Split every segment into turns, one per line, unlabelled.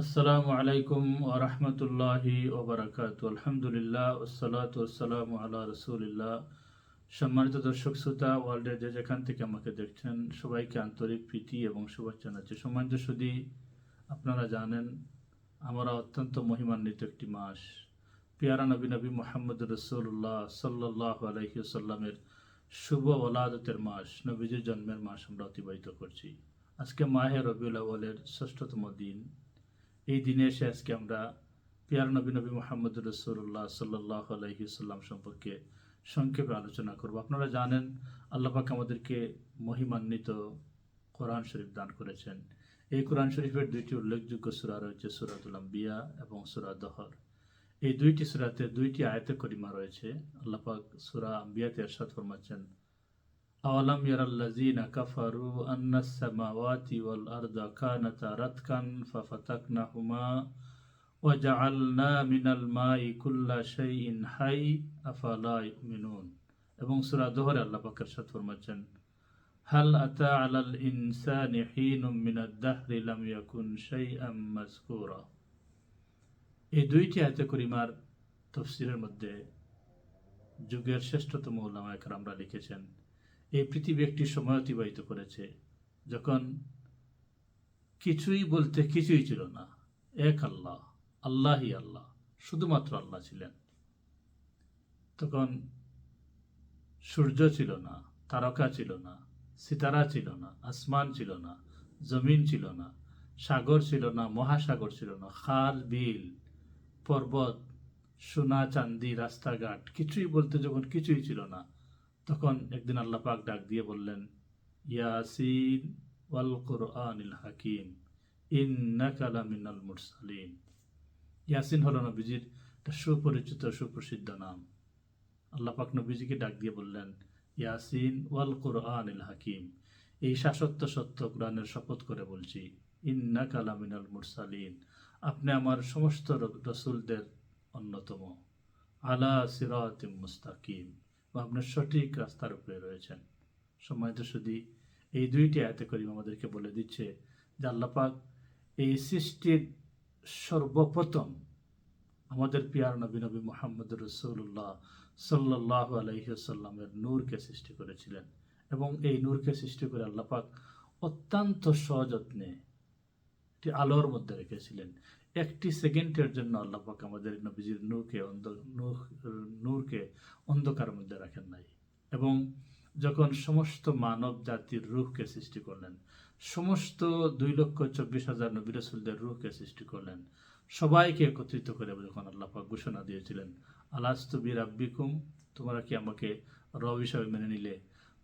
আসসালামু আলাইকুম ওরহমতুল্লাহি ওবরাকাত আলহামদুলিল্লাহ ওসালাত ওসালাম আল্লাহ রসুলিল্লাহ। সম্মানিত দর্শক, শ্রোতা, ওয়ার্ল্ডের যে যেখান থেকে আমাকে দেখছেন, সবাইকে আন্তরিক প্রীতি এবং শুভেচ্ছা জানাচ্ছি। সম্মানিত শুধু আপনারা জানেন, আমরা অত্যন্ত মহিমান্বিত একটি মাস। পিয়ারা নবী নবী মোহাম্মদ রসুল্লাহ সাল্লাহ আলহিউসাল্লামের শুভ ওলাদতের মাস, নবীজির জন্মের মাস আমরা অতিবাহিত করছি। আজকে মাহে রবিউল ষষ্ঠতম দিন। এই দিনে এসে আজকে আমরা পিয়ার নবী নবী মোহাম্মদ রসুল্লাহ সাল্লাহ আলহিসাল্লাম সম্পর্কে সংক্ষেপে আলোচনা করব। আপনারা জানেন আল্লাপাক আমাদেরকে মহিমান্বিত কোরআন শরীফ দান করেছেন। এই কোরআন শরীফের দুইটি উল্লেখযোগ্য সুরা রয়েছে সুরাতুল আম্বিয়া এবং সুরা দহর। এই দুইটি সুরাতে দুইটি আয়তে করিমা রয়েছে। আল্লাপাক সুরা আম্বিয়াতে এরশাদ ফরমাচ্ছেন আওয়ালাম ইয়ারাল্লাযীনা কাফারু আন্নাস সামাওয়াতি ওয়াল আরদা কানাতা রাতকান ফাফাতাকনাহুমা ওয়াজআলনা মিনাল মাই কুল্লা শাইইন হাই আফালা ইউমিনুন এবং সূরা দোহরে আল্লাহ পাক ইরশাদ ফরমাচ্ছেন হাল আতা আলাল ইনসানি হিনুম মিনাদ দাহরি লাম ইয়াকুন শাইআম মাযকুরা? এই দুইটি আয়াতে করিমার তফসিরের মধ্যে যুগের শ্রেষ্ঠতম ওলামা একরামরা লিখেছেন এই পৃথিবী একটি সময় অতিবাহিত করেছে, যখন কিছুই বলতে কিছুই ছিল না। এক আল্লাহ, আল্লাহই আল্লাহ, শুধুমাত্র আল্লাহ ছিলেন। তখন সূর্য ছিল না, তারকা ছিল না, সিতারা ছিল না, আসমান ছিল না, জমিন ছিল না, সাগর ছিল না, মহাসাগর ছিল না, খাল, বিল, পর্বত, সোনা চান্দি রাস্তাঘাট, কিছুই বলতে যখন কিছুই ছিল না তখন একদিন আল্লাহ পাক ডাক দিয়ে বললেন, ইয়াসিন ওয়াল কোরআনিল হাকিম ইন্নাকালা মিনাল মুরসালিন। ইয়াসিন হল নবীজির একটা সুপরিচিত, সুপ্রসিদ্ধ নাম। আল্লাহ পাক নবীজিকে ডাক দিয়ে বললেন, ইয়াসিন ওয়াল কোরআনিল হাকিম, এই শাসত্ব সত্য কোরআনের শপথ করে বলছি ইন্না কালামিনাল মুরসালিন, আপনি আমার সমস্ত রসুলদের অন্যতম, আলা সিরাতিম মুস্তাকিম। আপনার সঠিক রাস্তার উপরে রয়েছেন। সম্মানিত শুধু এই দুইটি আয়তে করিম আমাদেরকে বলে দিচ্ছে যে আল্লাপাক এই সৃষ্টির সর্বপ্রথম আমাদের পিয়ার নবী নবী মোহাম্মদ রসুল্লাহ সাল্লাহ আলহিসাল্লামের নূরকে সৃষ্টি করেছিলেন এবং এই নূরকে সৃষ্টি করে আল্লাপাক অত্যন্ত সযত্নে একটি আলোর মধ্যে রেখেছিলেন। একটি সেকেন্ডের জন্য আল্লাপাক আমাদের নবীজির নূরকে অন্ধ নূরকে অন্ধকার মধ্যে রাখেন নাই। এবং যখন সমস্ত মানব জাতির রূহকে সৃষ্টি করলেন, সমস্ত দুই লক্ষ চব্বিশ হাজার নবী রসুলদের রূহকে সৃষ্টি করলেন, সবাইকে একত্রিত করে যখন আল্লাপাক ঘোষণা দিয়েছিলেন আলাস্তবির আব্বিকুম তোমরা কি আমাকে রব হিসাবে মেনে নিলে?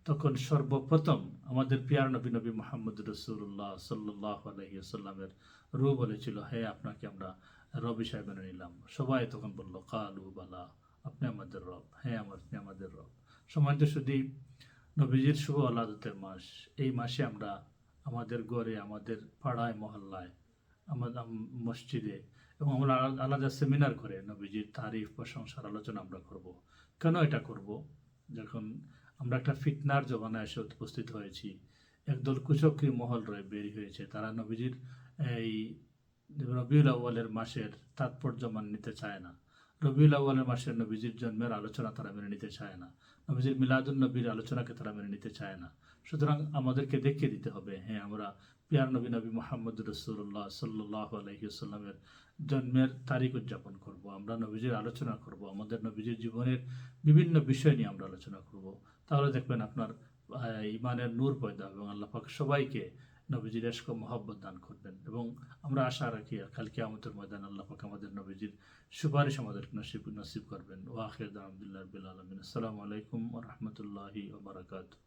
তখন সর্বপ্রথম আমাদের পিয়ার নবী নবী মোহাম্মদ রসুল্লাহ সাল্লাহ আলহিসাল্লামের রু বলেছিল, হে, আপনাকে আমরা রব হিসাবে মেনে নিলাম। সবাই তখন বলল, কালু বালা, আপনি আমাদের রব। হ্যাঁ আমার আপনি আমাদের রব। সম্মানিত শুধু নবীজির শুভ আলাদতের মাস, এই মাসে আমরা আমাদের গড়ে, আমাদের পাড়ায়, মহল্লায় আমাদের মসজিদে এবং আমরা আলাদা সেমিনার করে নবীজির তারিফ, প্রশংসার আলোচনা আমরা করব। কেন এটা করব? যখন আমরা একটা ফিটনার জমানায় এসে উপস্থিত হয়েছি। একদল কুচক্রী মহল রয়ে বেরি হয়েছে। তারা নবীজির এই রবিউল আউ্বালের মাসের তাৎপর্য মান নিতে চায় না। রবিউল আউ্বালের মাসের নবীজির জন্মের আলোচনা তারা মেনে নিতে চায় না। নবীজির মিলাদুল নবীর আলোচনাকে তারা মেনে নিতে চায় না। সুতরাং আমাদেরকে দেখিয়ে দিতে হবে হ্যাঁ আমরা পিয়ার নবী নবী মোহাম্মদ রসুল্লাহ সাল্লাহ আলহিউসাল্লামের জন্মের তারিখ উদযাপন করব, আমরা নবীজির আলোচনা করব, আমাদের নবীজির জীবনের বিভিন্ন বিষয় নিয়ে আমরা আলোচনা করব। তাহলে দেখবেন আপনার ইমানের নূর পয়দা এবং আল্লাপাক সবাইকে নবীজির এশক মহব্বত দান করবেন। এবং আমরা আশা রাখি কালকে আমাদের ময়দান আল্লাপাক আমাদের নবীজির সুপারিশ আমাদের নসিব নসিব করবেন। ওয়াখের আখির বিল আলমিন। আসসালামু আলাইকুম রহমতুল্লাহি ওবরাকাতু